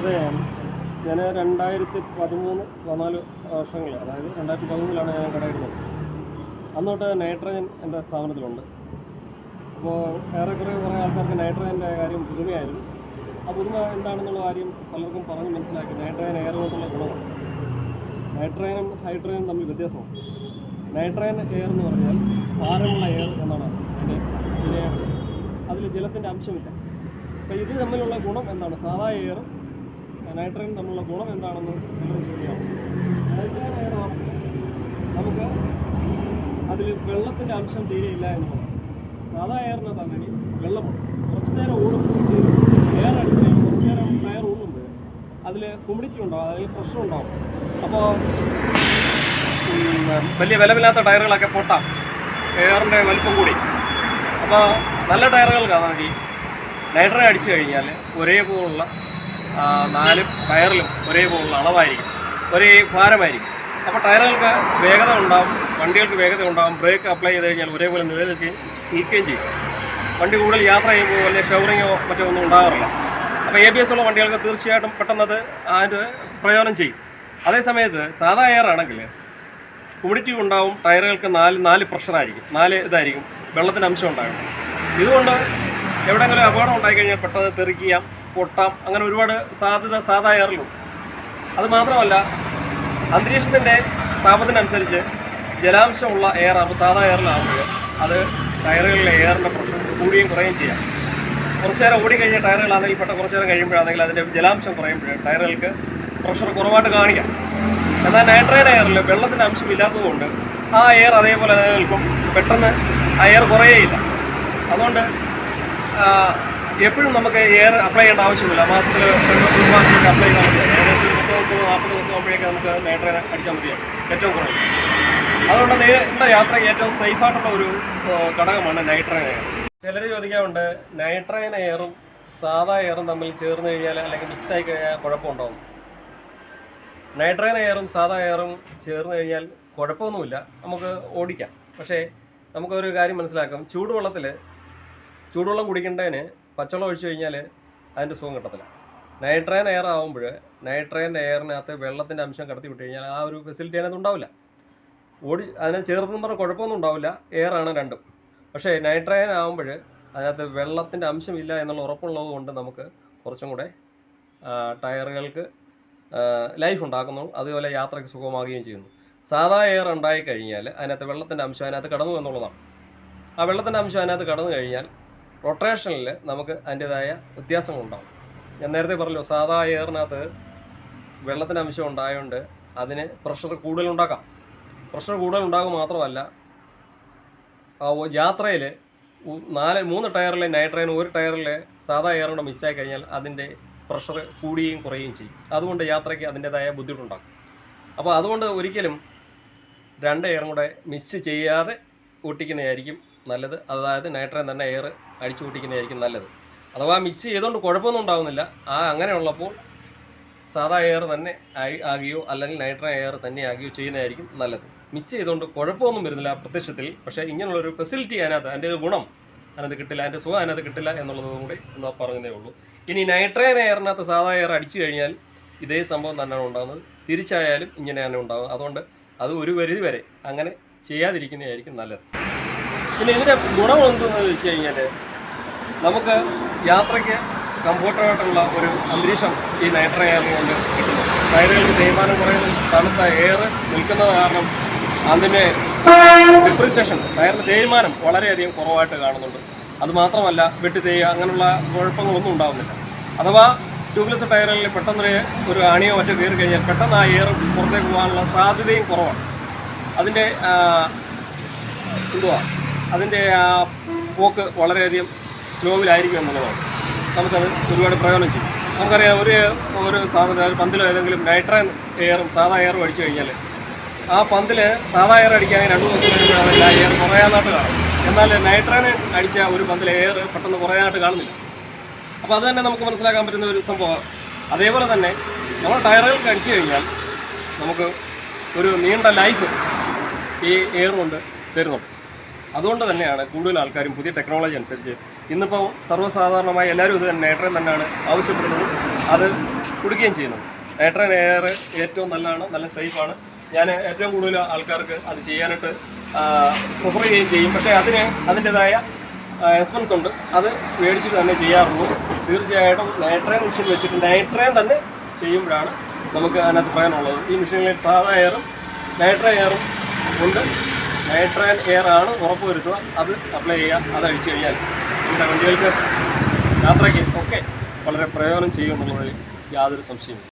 അതെ. ഞാൻ രണ്ടായിരത്തി പതിമൂന്ന് പതിനാല് വർഷങ്ങളിൽ അതായത് രണ്ടായിരത്തി പതിമൂന്നിലാണ് ഞാൻ കടയിടുന്നത് അന്ന് തൊട്ട് നൈട്രജൻ എന്റെ സ്ഥാപനത്തിലുണ്ട്. അപ്പോൾ ഏറെക്കുറെ കുറേ ആൾക്കാർക്ക് നൈട്രജന്റെ കാര്യം പുതുമയായിരുന്നു. ആ പുതുമ എന്താണെന്നുള്ള കാര്യം പലർക്കും പറഞ്ഞ് മനസ്സിലാക്കി. നൈട്രജൻ എയർ കൊണ്ടുള്ള ഗുണമാണ് നൈട്രജനും ഹൈഡ്രജനും തമ്മിൽ വ്യത്യാസമാണ് നൈട്രജൻ എയർ എന്ന് പറഞ്ഞാൽ ഭാരമുള്ള എയർ എന്നാണ് അതിന്റെ അതിൽ ജലത്തിന്റെ അംശമില്ല. അപ്പോൾ ഇത് തമ്മിലുള്ള ഗുണം എന്താണ്? സാധാ എയറും നൈട്രജൻ തമ്മിലുള്ള ഗുണം എന്താണെന്ന് നിങ്ങൾ ചോദിക്കാം. നമുക്ക് അതിൽ വെള്ളത്തിന്റെ അംശം തീരെയില്ല എന്നുള്ളത്. സാധാ എയറിനകത്ത് തന്നെ വെള്ളമുണ്ട് കുറച്ച് നേരം ഓടുമ്പോൾ എയർ അടിച്ചു കുറച്ച് നേരം ടയർ ഓടുമ്പോൾ അതിൽ ഹ്യൂമിഡിറ്റി ഉണ്ടാവും അതിൽ പ്രഷർ ഉണ്ടാവും. അപ്പോൾ വലിയ വിലവില്ലാത്ത ടയറുകളൊക്കെ പൊട്ടാം. എയറിന്റെ വലിപ്പം കൂടി. അപ്പോൾ നല്ല ടയറുകൾക്കാണെങ്കിൽ നൈട്രജൻ അടിച്ചു കഴിഞ്ഞാൽ ഒരേപോലുള്ള നാല് ടയറിലും ഒരേപോലുള്ള അളവായിരിക്കും. ഒരേ ഭാരമായിരിക്കും. അപ്പോൾ ടയറുകൾക്ക് വേഗത ഉണ്ടാവും വണ്ടികൾക്ക് വേഗത ഉണ്ടാവും ബ്രേക്ക് അപ്ലൈ ചെയ്ത് കഴിഞ്ഞാൽ ഒരേപോലെ നിലനിൽക്കുകയും നിൽക്കുകയും ചെയ്യും. വണ്ടി കൂടുതൽ യാത്ര ചെയ്യുമ്പോൾ അല്ലെങ്കിൽ ഷവറിങ്ങോ മറ്റോ ഒന്നും ഉണ്ടാകാറില്ല അപ്പോൾ എ ബി എസ് ഉള്ള വണ്ടികൾക്ക് തീർച്ചയായിട്ടും പെട്ടെന്നത് അതിന്റെ പ്രയോജനം ചെയ്യും. അതേസമയത്ത് സാധാ എയർ ആണെങ്കിൽ ഹ്യൂമിഡിറ്റി ഉണ്ടാവും ടയറുകൾക്ക് നാല് നാല് പ്രഷറായിരിക്കും നാല് ഇതായിരിക്കും വെള്ളത്തിന്റെ അംശം ഉണ്ടാകും. ഇതുകൊണ്ട് എവിടെയെങ്കിലും അപകടം ഉണ്ടായിക്കഴിഞ്ഞാൽ പെട്ടെന്ന് തെറിക്കാം പൊട്ടാം അങ്ങനെ ഒരുപാട് സാധ്യത സാധാ അത് മാത്രമല്ല അന്തരീക്ഷത്തിന്റെ താപത്തിനനുസരിച്ച് ജലാംശമുള്ള എയർ സാധാ എയറിലാവുന്നത് അത് ടയറുകളിലെ എയറിന്റെ പ്രഷർ കൂടുകയും കുറയുകയും ചെയ്യാം. കുറച്ച് നേരം ഓടിക്കഴിഞ്ഞാൽ ടയറുകളാണെങ്കിൽ പെട്ട കുറച്ച് നേരം കഴിയുമ്പോഴാണെങ്കിൽ അതിന്റെ ജലാംശം കുറയുമ്പോൾ ടയറുകൾക്ക് പ്രഷർ കുറവായിട്ട് കാണിക്കാം. എന്നാൽ നൈട്രേൻ എയറിൽ വെള്ളത്തിന്റെ അംശം ഇല്ലാത്തതുകൊണ്ട് ആ എയർ അതേപോലെ നിലനിൽക്കും. പെട്ടെന്ന് ആ എയർ കുറയേയില്ല അതുകൊണ്ട് എപ്പോഴും നമുക്ക് എയർ അപ്ലൈ ചെയ്യേണ്ട ആവശ്യമില്ല. മാസത്തിൽ ഒരു മാസത്തേക്ക് അപ്ലൈ ചെയ്താൽ മതി. ഏകദേശം മുപ്പത് നാൽപ്പത് ദിവസം ആകുമ്പോഴേക്ക് നമുക്ക് നൈട്രേൻ അടിച്ചാൽ മതിയാവും ഏറ്റവും കുറവ്. അതുകൊണ്ട് നേരിട്ട യാത്രയ്ക്ക് ഏറ്റവും സേഫായിട്ടുള്ള ഒരു ഘടകമാണ് നൈട്രൈൻ എയർ ചിലർ ചോദിക്കാറുണ്ട് നൈട്രൈൻ എയറും സാധാ എയറും തമ്മിൽ ചേർന്ന് കഴിഞ്ഞാൽ അല്ലെങ്കിൽ മിക്സ് ആയി കഴിഞ്ഞാൽ കുഴപ്പമുണ്ടാവും നൈട്രൈൻ എയറും സാധാ എയറും ചേർന്ന് കഴിഞ്ഞാൽ കുഴപ്പമൊന്നുമില്ല. നമുക്ക് ഓടിക്കാം. പക്ഷേ നമുക്കൊരു കാര്യം മനസ്സിലാക്കാം. ചൂടുവെള്ളത്തിൽ ചൂടുവെള്ളം കുടിക്കേണ്ടതിന് പച്ചവെള്ളം ഒഴിച്ചു കഴിഞ്ഞാൽ അതിന്റെ സുഖം കിട്ടത്തില്ല. നൈട്രേൻ എയർ ആകുമ്പോൾ നൈട്രേൻ എയറിനകത്ത് വെള്ളത്തിന്റെ അംശം കടത്തി വിട്ട് കഴിഞ്ഞാൽ ആ ഒരു ഫെസിലിറ്റി അതിനകത്ത് ഉണ്ടാവില്ല. ഓടി അതിനെ ചേർത്തെന്ന് പറഞ്ഞാൽ കുഴപ്പമൊന്നും ഉണ്ടാവില്ല. എയർ ആണ് രണ്ടും. പക്ഷേ നൈട്രേൻ ആകുമ്പോൾ അതിനകത്ത് വെള്ളത്തിന്റെ അംശമില്ല എന്നുള്ള ഉറപ്പുള്ളത് കൊണ്ട് നമുക്ക് കുറച്ചും കൂടെ ടയറുകൾക്ക് ലൈഫ് ഉണ്ടാക്കുന്നു. അതുപോലെ യാത്രയ്ക്ക് സുഖമാകുകയും ചെയ്യുന്നു. സാധാ എയർ ഉണ്ടായി കഴിഞ്ഞാൽ അതിനകത്ത് വെള്ളത്തിന്റെ അംശം അതിനകത്ത് കടന്നു എന്നുള്ളതാണ്. ആ വെള്ളത്തിന്റെ അംശം അതിനകത്ത് കടന്നു കഴിഞ്ഞാൽ റൊട്ടേഷനിൽ നമുക്ക് അതിന്റെതായ വ്യത്യാസങ്ങളുണ്ടാകും ഞാൻ നേരത്തെ പറഞ്ഞല്ലോ സാധാ എയറിനകത്ത് വെള്ളത്തിന്റെ അംശം ഉണ്ടായതുകൊണ്ട് അതിന് പ്രഷർ കൂടുതലുണ്ടാക്കാം. പ്രഷർ കൂടുതലുണ്ടാകുക മാത്രമല്ല യാത്രയിൽ നാല് മൂന്ന് ടയറിലെ നൈട്രജൻ ഒരു ടയറിലെ സാധാ എയർ കൂടെ മിസ്സായി കഴിഞ്ഞാൽ അതിന്റെ പ്രഷർ കൂടുകയും കുറയുകയും ചെയ്യും. അതുകൊണ്ട് യാത്രയ്ക്ക് അതിന്റെതായ ബുദ്ധിമുട്ടുണ്ടാകും. അപ്പോൾ അതുകൊണ്ട് ഒരിക്കലും രണ്ട് എയറും കൂടെ മിസ് ചെയ്യാതെ ഓട്ടിക്കുന്നതായിരിക്കും നല്ലത്. അതായത് നൈട്രജൻ തന്നെ എയർ അടിച്ചു ഓട്ടിക്കുന്നതായിരിക്കും നല്ലത്. അഥവാ മിക്സ് ചെയ്തുകൊണ്ട് കുഴപ്പമൊന്നും ഉണ്ടാകുന്നില്ല ആ അങ്ങനെയുള്ളപ്പോൾ സാധാ എയർ തന്നെ ആകുകയോ അല്ലെങ്കിൽ നൈട്രോ എയർ തന്നെ ആകുകയോ ചെയ്യുന്നതായിരിക്കും നല്ലത്. മിക്സ് ചെയ്തുകൊണ്ട് കുഴപ്പമൊന്നും വരുന്നില്ല പ്രത്യക്ഷത്തിൽ. പക്ഷേ ഇങ്ങനെയുള്ളൊരു ഫെസിലിറ്റി അതിനകത്ത് അതിന്റെ ഒരു ഗുണം അതിനകത്ത് കിട്ടില്ല അതിന്റെ സുഖം അതിനകത്ത് കിട്ടില്ല എന്നുള്ളതും കൂടി എന്ന് പറഞ്ഞതേ ഉള്ളൂ. ഇനി നൈട്രജൻ എയറിനകത്ത് സാധാ എയർ അടിച്ചു കഴിഞ്ഞാൽ ഇതേ സംഭവം തന്നെയാണ് ഉണ്ടാകുന്നത്. തിരിച്ചായാലും ഇങ്ങനെ തന്നെ ഉണ്ടാകും. അതുകൊണ്ട് അത് ഒരു പരിധി വരെ അങ്ങനെ ചെയ്യാതിരിക്കുന്നതായിരിക്കും നല്ലത്. പിന്നെ ഇതിന്റെ ഗുണം എന്തെന്ന് വെച്ച് കഴിഞ്ഞാൽ നമുക്ക് യാത്രയ്ക്ക് കംഫർട്ടായിട്ടുള്ള ഒരു അന്തരീക്ഷം ഈ നൈട്രോ എയറിന് കൊണ്ട് കിട്ടുന്നു. ടയറുകൾക്ക് തേയ്മാനം കുറയുന്നു. തണുത്ത എയർ നിൽക്കുന്നത് കാരണം അതിന്റെ ഡിപ്രിസിയേഷൻ ടയറിന്റെ തേയ്മാനം വളരെയധികം കുറവായിട്ട് കാണുന്നുണ്ട്. അതുമാത്രമല്ല വെട്ടി തേയ്യ അങ്ങനെയുള്ള കുഴപ്പങ്ങളൊന്നും ഉണ്ടാകുന്നില്ല അഥവാ ട്യൂബ്ലെസ് ടയറുകളിൽ പെട്ടെന്നൊരു ഒരു അണിയോ മറ്റോ കയറി കഴിഞ്ഞാൽ പെട്ടെന്ന് ആ എയർ പുറത്തേക്ക് പോകാനുള്ള സാധ്യതയും കുറവാണ്. അതിന്റെ എന്തുവാ? അതിന്റെ പോക്ക് വളരെയധികം സ്ലോവിലായിരിക്കും എന്നുള്ളതാണ് നമുക്കത് ഒരുപാട് പ്രയോജനം ചെയ്യും. നമുക്കറിയാം ഒരു ഒരു സാധനം പന്തിലോ ഏതെങ്കിലും നൈട്രൻ എയറും സാധാ എയറും അടിച്ചു കഴിഞ്ഞാൽ ആ പന്തിൽ സാധാ എയർ അടിക്കാൻ രണ്ട് ദിവസം കഴിയുമ്പോഴാണ് ആ എയർ കുറയാനായിട്ട് കാണും. എന്നാൽ നൈട്രൻ അടിച്ച ഒരു പന്തിൽ എയർ പെട്ടെന്ന് കുറയാനായിട്ട് കാണുന്നില്ല. അപ്പോൾ അത് തന്നെ നമുക്ക് മനസ്സിലാക്കാൻ പറ്റുന്ന ഒരു സംഭവമാണ് അതേപോലെ തന്നെ നമ്മൾ ടയറുകൾക്ക് അടിച്ചു കഴിഞ്ഞാൽ നമുക്ക് ഒരു നീണ്ട ലൈഫ് ഈ എയർ കൊണ്ട് തരുന്നുണ്ട്. അതുകൊണ്ട് തന്നെയാണ് കൂടുതൽ ആൾക്കാരും പുതിയ ടെക്നോളജി അനുസരിച്ച് ഇന്നിപ്പോൾ സർവസാധാരണമായി എല്ലാവരും ഇത് തന്നെ നൈട്രജൻ തന്നെയാണ് ആവശ്യപ്പെടുന്നത്. അത് കുടിക്കുകയും ചെയ്യുന്നത് നൈട്രജൻ എയർ ഏറ്റവും നല്ലതാണ് നല്ല സേഫാണ് ഞാൻ ഏറ്റവും കൂടുതൽ ആൾക്കാർക്ക് അത് ചെയ്യാനായിട്ട് പ്രിഫർ ചെയ്യുകയും ചെയ്യും. പക്ഷേ അതിന് അതിന്റെതായ എക്സ്പെൻസ് ഉണ്ട്. അത് മേടിച്ച് തന്നെ ചെയ്യാറുള്ളൂ. തീർച്ചയായിട്ടും നൈട്രേൻ മെഷീൻ വെച്ചിട്ട് നൈട്രേൻ തന്നെ ചെയ്യുമ്പോഴാണ് നമുക്ക് അതിനകത്ത് പറയാനുള്ളത്. ഈ മെഷീനിൽ സാധാ എയറും നൈട്രേൻ എയറും ഉണ്ട്. നൈട്രേൻ എയർ ആണ് ഉറപ്പ് വരുത്തുക. അത് അപ്ലൈ ചെയ്യുക. അത് അഴിച്ചു കഴിഞ്ഞാൽ നമ്മുടെ വണ്ടികൾക്ക് യാത്രയ്ക്ക് ഒക്കെ വളരെ പ്രയോജനം ചെയ്യുമെന്നുള്ളതിൽ യാതൊരു സംശയമില്ല